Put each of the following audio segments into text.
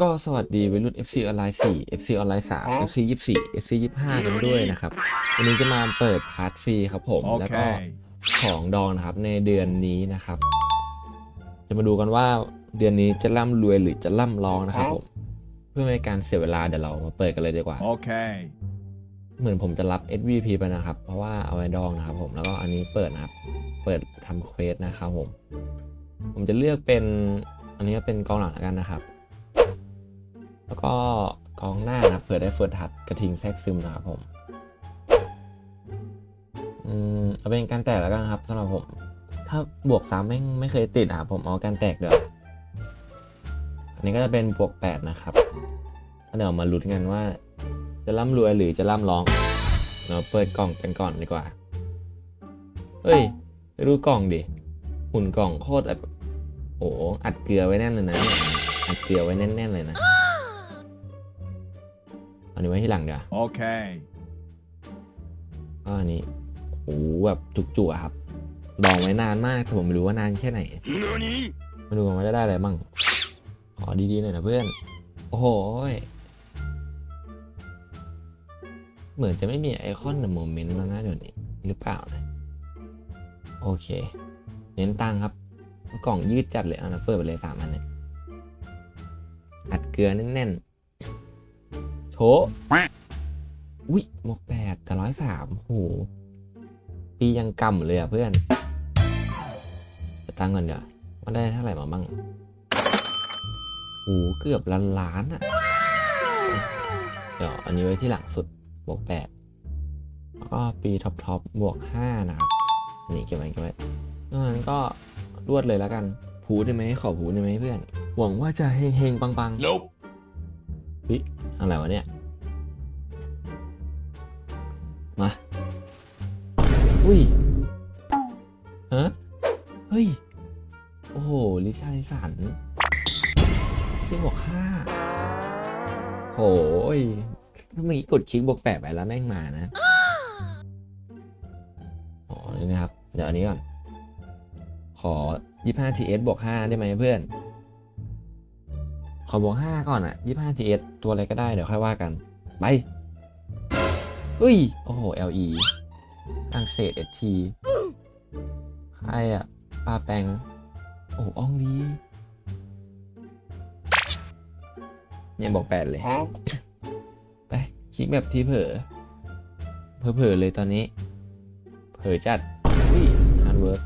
ก็สวัสดีวัยรุ่น FC ออนไลน์4 FC ออนไลน์3 FC 24 FC 25กันด้วยนะครับ วันนี้จะมาเปิดพาร์ทฟรีครับผมแล้วก็ Okay. ของดองนะครับในเดือนนี้นะครับ จะมาดูกันว่าเดือนนี้จะร่ำรวยหรือจะร่ำร้องนะครับผม เพื่อไม่ให้การเสียเวลาเดี๋ยวเรามาเปิดกันเลยดีกว่า Okay. เหมือนผมจะรับ SVP ไปนะครับ เพราะว่าเอาไว้ดองนะครับผม แล้วก็อันนี้เปิดนะครับ เปิดทำเควสนะครับผม ผมจะเลือกเป็น อันนี้ก็เป็นกองหลังแล้วกันนะครับ แล้วก็กองหน้านะเผื่อได้เฟิร์สทัดกระทิงแทรกซึมนะครับผมอืมเอาเป็นการแตกแล้วกันครับสำหรับผม ถ้าบวกสามไม่ไม่เคยติดนะผมเอาการแตกเดี๋ยวอันนี้ก็จะเป็นบวกแปดนะครับเดี๋ยวมาลุ้นกันว่า จะร่ำรวยหรือจะร่ำร้องเราเปิดกล่องกันก่อนดีกว่า เฮ้ยไปดูกล่องดิหุ่นกล่องโคตรแบบโอ้โหอัดเกลือไว้แน่นเลยนะ อัดเกลือไว้แน่นๆเลยนะ อันนี้ไว้ที่หลังเดี๋ยวา Okay. ก็อันนี้โอ้โหแบบจุกๆอะครับดองไว้นานมากแต่ผมไม่รู้ว่านานแค่ไหนมาดูกันว่าจะได้อะไรบ้างขอดีๆหน่อยนะเพื่อน โอ้โหยเหมือนจะไม่มีไอคอนในโมเมนต์แล้วนะเดี๋ยวนี้หรือเปล่านะโอเค เน้นตังค์ครับ กล่องยืดจัดเลยเอะนะเปิดไปเลยสามอันเนี่ยอัดเกลือแน่นๆ โชะอุ้ยหมวกแปดแต่ร้อยสามโหปียังกำเลยอะเพื่อนจะตั้งก่อนเดี๋ยวว่าได้เท่าไหร่มาบ้างโอ้เกือบล้านล้านอะ เดี๋ยวอันนี้ไว้ที่หลังสุดบวกแปดแล้วก็ปีท็อปท็อปบวกห้านะครับอันนี่เก็บไว้เก็บไว้ดังนั้นก็รวดเลยแล้วกันผูได้ไหมขอผูได้ไหมเพื่อน หวังว่าจะเฮงเฮงๆปังปัง Nope. อะไรวะเนี่ย มา อุ้ยฮะเฮ้ย โอ้โห ลิชาลิสันที่บอกค่าโหยถ้าเมื่อกี้กดคลิกบวกแปดไปแล้วแม่งมานะอ๋อนี่นะครับ เดี๋ยวอันนี้ก่อน ขอ 25 TS บวก5ได้ไหมเพื่อน ขอบวก5ก่อนอะ25 TS ตัวอะไรก็ได้เดี๋ยวค่อยว่ากัน ไปเฮ้ย โอ้โห LE อังเศษ ST ใครอะปลาแปงโอ้โหอ่องดีเนี่ยบอกแปดเลย Huh? ไปคลิกแบบที่เผลอเผลอๆเลยตอนนี้ เผลอจัดอุ้ยฮาร์ดเวิร์ก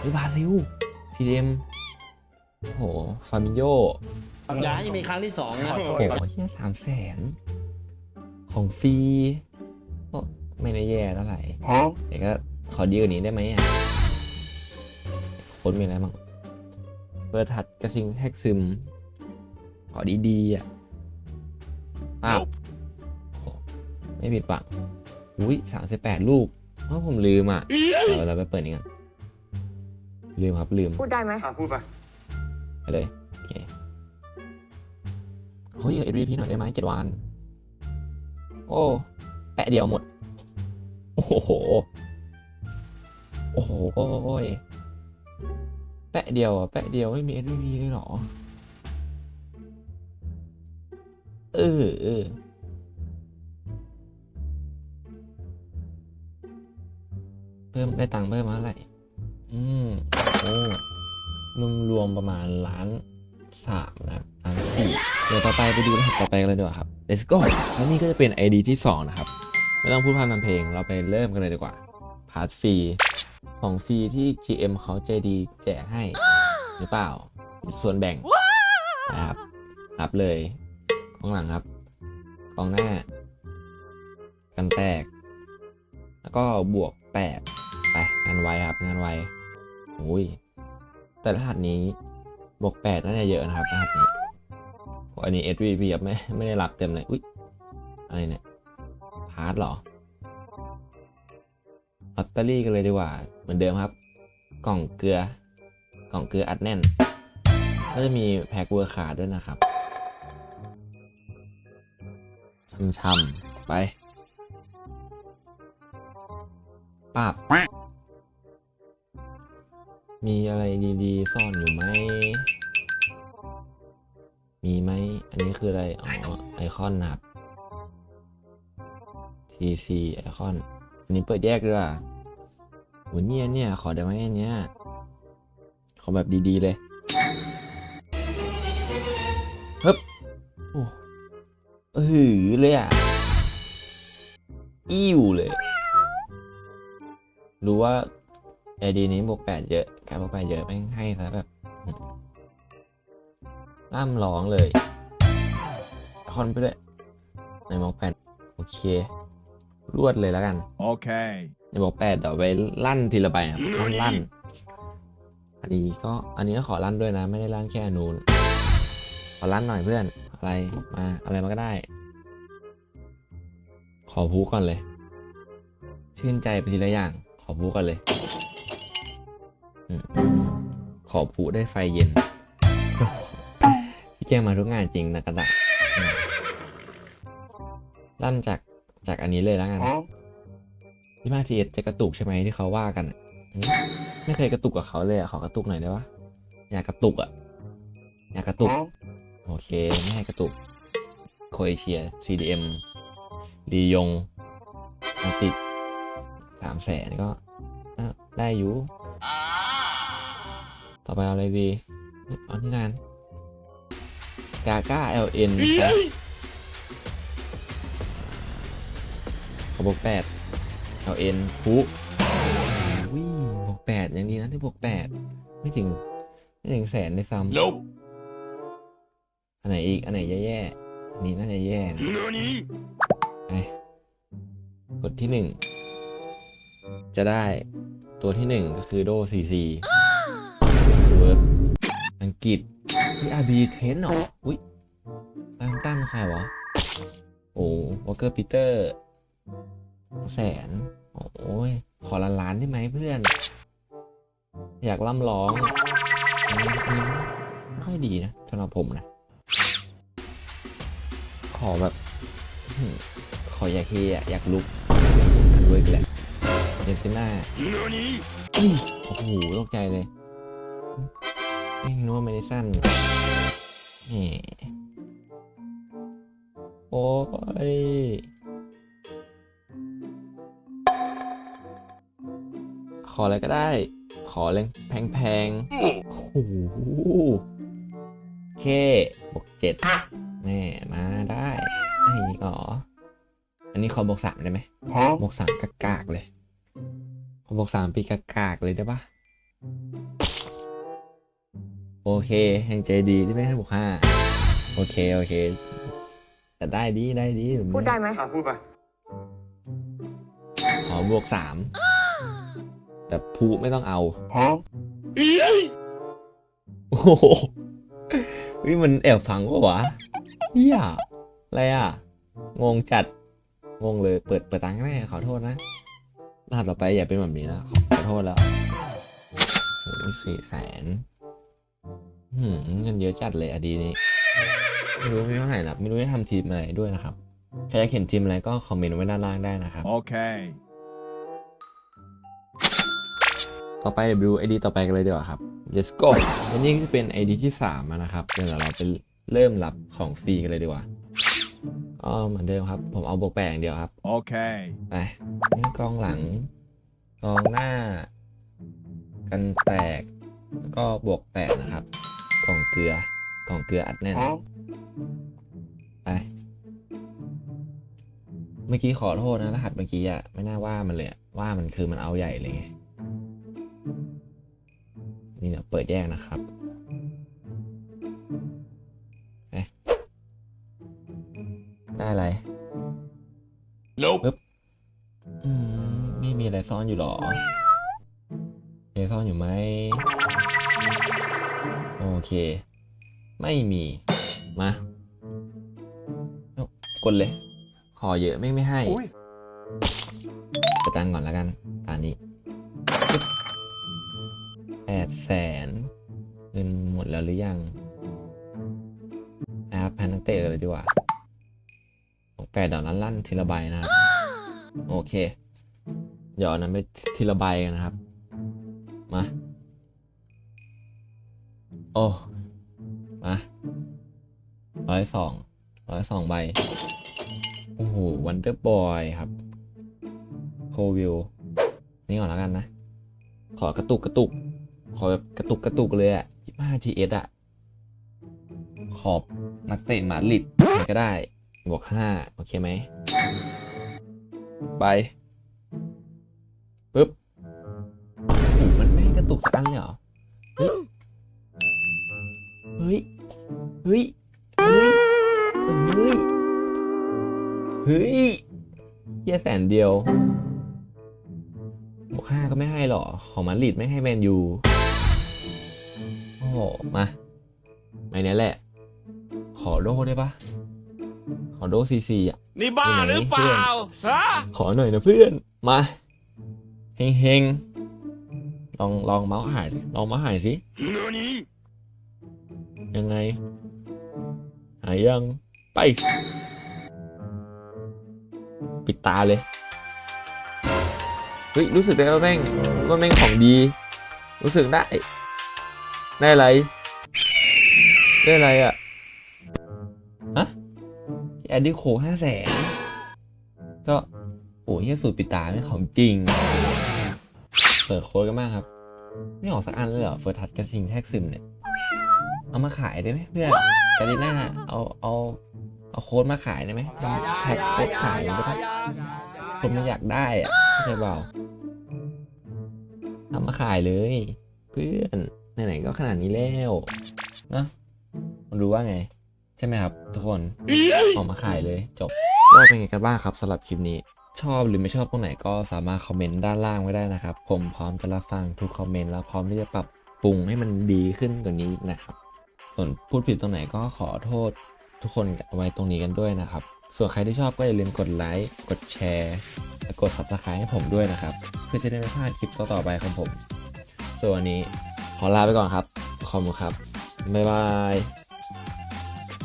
อุ้ยบราซิลทีเดมโอ้โห ฟามิโย อย่าให้มีครั้งที่สองนะโอ้โหเฮียสามแสนของฟรีก็ไม่ได้แย่เท่าไหร่ Huh? แต่ก็ขอดีกว่านี้ได้ไหมอะโค้ดมีอะไรบ้างเปิดทัดกระซิงแท็กซึม ขอดีๆอะป้าบโอ้โหไม่ผิดหวังอุ้ยสามสิบแปดลูกเพราะผมลืมอะเดี๋ยวเราไปเปิดนี่กันลืมครับลืม พูดได้ไหมอะพูดไปไปเลย โอเคเฮ้ยเอ MVP หน่อยได้ไหมเจ็ดวัน โอ้ แปะเดียวหมด โอ้โห โอ้โห โอ้ย แปะเดียวอะ แปะเดียวไม่มี MVP เลยเหรอ เออเออเพิ่มได้ตังค์เพิ่มมาเท่าไหร่ อืม โอ้รวมรวมๆประมาณล้านสามนะล้านสี่ ดี๋ยวต่อไปไปดูรหัสต่อไปกันเลยดีกว่าครับ let's go แล้วนี่ก็จะเป็น ID ที่ 2 นะครับ ไม่ต้องพูดพร่ำทำเพลง เราไปเริ่มกันเลยดีกว่าพาร์ทฟรีของฟรีที่ GM เขาใจดีแจกให้หรือเปล่า ส่วนแบ่งนะครับรับเลยข้างหลังครับกองหน้า กันแตก แล้วก็บวก8ไปงานไวครับงานไวโอ้ยแต่รหัสนี้บวก8น่าจะเยอะนะครับรหัสนี้ อันนี้ SVP ครับไม่ไม่ได้รับเต็มเลย อุ๊ย อะไรเนี่ย พาร์ทเหรอลอตเตอรี่กันเลยดีกว่า เหมือนเดิมครับ กล่องเกลือ กล่องเกลืออัดแน่น ก็จะมีแพ็กเวอร์ขาดด้วยนะครับช่ำๆไปปาบมีอะไรดีๆ ซ่อนอยู่ไหม มีไหม อันนี้คืออะไร อ๋อ ไอคอนนะครับ TC ไอคอน อันนี้เปิดแยกด้วยอะโหเนี่ยเนี่ย ขอได้ไหมอันเนี้ย ขอแบบดีๆเลยฮึบโอ้เออเลยอะ อิ่วเลย รู้ว่าไอดีนี้บวกแปดเยอะ การบวกแปดเยอะแม่งให้ซะแบบ ล่ำร้องเลยคอนไปด้วยในบวกแปดโอเค รวดเลยแล้วกัน Okay. ในบวกแปดเดี๋ยวไปลั่นทีละใบครับลั่นลั่นอันนี้ก็อันนี้ก็ขอลั่นด้วยนะ ไม่ได้ลั่นแค่อนนูนขอลั่นหน่อยเพื่อนอะไรมาอะไรมาก็ได้ ขอพูก่อนเลย ชื่นใจไปทีละอย่าง ขอพูก่อนเลยอืมขอพูได้ไฟเย็น พี่แจ้งมาทุกงานจริงนะกระดาษอืมลั่นจากจากอันนี้เลยแล้วกันที่มาทีเอสจะกระตุกใช่ไหมที่เขาว่ากันอะอืมไม่เคยกระตุกกับเขาเลยอะขอกระตุกหน่อยได้ปะอยากกระตุกอะอยากกระตุก โอเคไม่ให้กระตุกโคเอเชีย CDM ดียงอังกฤษสามแสนก็อะได้อยู่ ต่อไปเอาอะไรดีเอาที่นาน กาก้า LN นะขอบวกแปด LN พุวิ่บวกแปดยังดีนะที่บวกแปดไม่ถึง ไม่ถึงแสนในซ้ำ Nope. อันไหนอีก อันไหนแย่ๆอันนี้น่าจะแย่นะไปกดที่หนึ่งจะได้ตัวที่หนึ่งก็คือโดซีซีเวิร์ดอังกฤษ พี่อาร์บีเทนหรอ อุ้ยซามตันใครวะ โอ้วอลเกอร์ปีเตอร์แสน โอ้ย ขอล้านล้านได้ไหมเพื่อน อยากล่ำร้องอันนี้อันนี้ไม่ค่อยดีนะสำหรับผมนะ ขอแบบอื้อหือขออยากเฮอะอยากลุกเวิร์กแหละเดนเซน่าอุ้ยโอ้โหตกใจเลย ไม่นึกว่าไม่ได้สั้นแหมโอ้ยขออะไรก็ได้ ขอแรงแพงๆโอ้โหเคบวกเจ็ดแน่มาได้ไอ้นี่อ๋ออันนี้ขอบวกสามได้ไหมบวกสามกากากๆเลย ขอบวกสามปีกากากๆเลยได้ปะ โอเคแห่งใจดีที่ไม่ให้บวกห้าโอเค โอเคแต่ได้ดีได้ดีแบบนี้พูดได้ไหมขอบวกสามแต่พูไม่ต้องเอาโอ้โหวิมันแอบฟังปะวะเฮียอะไรอะ งงจัด งงเลย เปิดเปิดตังค์แม่ขอโทษนะรหัสต่อไปอย่าเป็นแบบนี้นะ ขอขอโทษแล้วโอ้ยสี่แสนหืม เงินเยอะจัดเลยอะดีนี้ไม่รู้ไม่เท่าไหร่นะไม่รู้จะทำทีมอะไรด้วยนะครับใครอยากเห็นทีมอะไรก็คอมเมนต์ไว้ด้านล่างได้นะครับ Okay. ต่อไปเดี๋ยวดูไอดีต่อไปกันเลยดีกว่าครับ let's go อันนี้คือเป็นไอดีที่3แล้วนะครับเดี๋ยวเราไปเริ่มรับของฟรีกันเลยดีกว่าก็เหมือนเดิมครับ ผมเอาบวกแปดอย่างเดียวครับ Okay. ไปนี่กองหลังกองหน้า กันแตกก็บวกแปดนะครับ กล่องเกลือกล่องเกลืออัดแน่นไปเมื่อกี้ขอโทษนะรหัสเมื่อกี้อะไม่น่าว่ามันเลยอะว่ามันคือมันเอาใหญ่เลยไงนี่เดี๋ยวเปิดแยกนะครับไปได้อะไร Nope. อืมไม่มีอะไรซ่อนอยู่หรอมีอะไรซ่อนอยู่ไหม โอเค ไม่มีมาเอ้ากดเลย ขอเยอะไม่ไม่ให้ไปตังค์ก่อนแล้วกันตอนนี้แปดแสนเงินหมดแล้วหรือยังนะครับแพนนักเตะเลยดีกว่าแปดดอกลั่นๆทีละใบนะครับ โอเค เดี๋ยวเอานั้นไปทีละใบกันนะครับ มา โอ้มาร้อยสองร้อยสองใบ โอ้โหวันเดอร์บอยครับ โควิลนี่ก่อนแล้วกันนะ ขอกระตุกกระตุก ขอแบบกระตุกกระตุกเลยอะ25 TS อสอะขอบนักเตะหมาดริดใครก็ได้ บวก5โอเคไหม ไปปึ๊บโอ้โหมันไม่กระตุกสักอันเลยเหรอเฮ้ย เฮ้ย เฮ้ย เฮ้ย เฮ้ยเฮียแสนเดียวบวกห้าก็ไม่ให้หรอ ของมาดริดไม่ให้แมนยู โอ้โหมาไม่เนี้ยแหละ ขอโดได้ปะขอโดซีซีอะ นี่บ้าหรือเปล่าฮะขอหน่อยนะเพื่อน มาเฮงเฮงๆลองลองเมาส์หายดิลองเมาส์หายสิ ยังไง หายยัง ไป ปิดตาเลย เฮ้ย รู้สึกได้ว่าแม่งว่าแม่งของดี รู้สึกได้ ได้อะไร ได้อะไรอะฮะแอดดี้โคห้าแสนก็โอ้ยเหี้ยสูตรปิดตาไม่งของจริง เปิดโค้ดกันมากครับ ไม่ออกสักอันเลยเหรอเฟิร์ทัชกระทิงแท็กซึมเนี่ย เอามาขายได้ไหมเพื่อนกาลิน่าเอาเอาเอาโค้ดมาขายได้ไหมทำแท็กโค้ดขายได้ปะคนมันอยากได้อะเข้าใจเปล่าทำมาขายเลย เพื่อนไหนๆก็ขนาดนี้แล้วนะมาดูว่าไง ใช่ไหมครับ ทุกคนออกมาขายเลยจบว่าเป็นไงกันบ้างครับสำหรับคลิปนี้ ชอบหรือไม่ชอบตรงไหนก็สามารถคอมเมนต์ด้านล่างไว้ได้นะครับ ผมพร้อมจะรับฟังทุกคอมเมนต์แล้วพร้อมที่จะปรับปรุงให้มันดีขึ้นกว่านี้นะครับ ส่วนพูดผิดตรงไหนก็ขอโทษทุกคนไว้ตรงนี้กันด้วยนะครับ ส่วนใครที่ชอบก็อย่าลืมกดไลค์ กดแชร์และกด subscribe ให้ผมด้วยนะครับ เพื่อจะได้ไม่พลาดคลิปต่อๆไปของผม ส่วนวันนี้ขอลาไปก่อนครับ ขอบคุณครับ บ๊ายบาย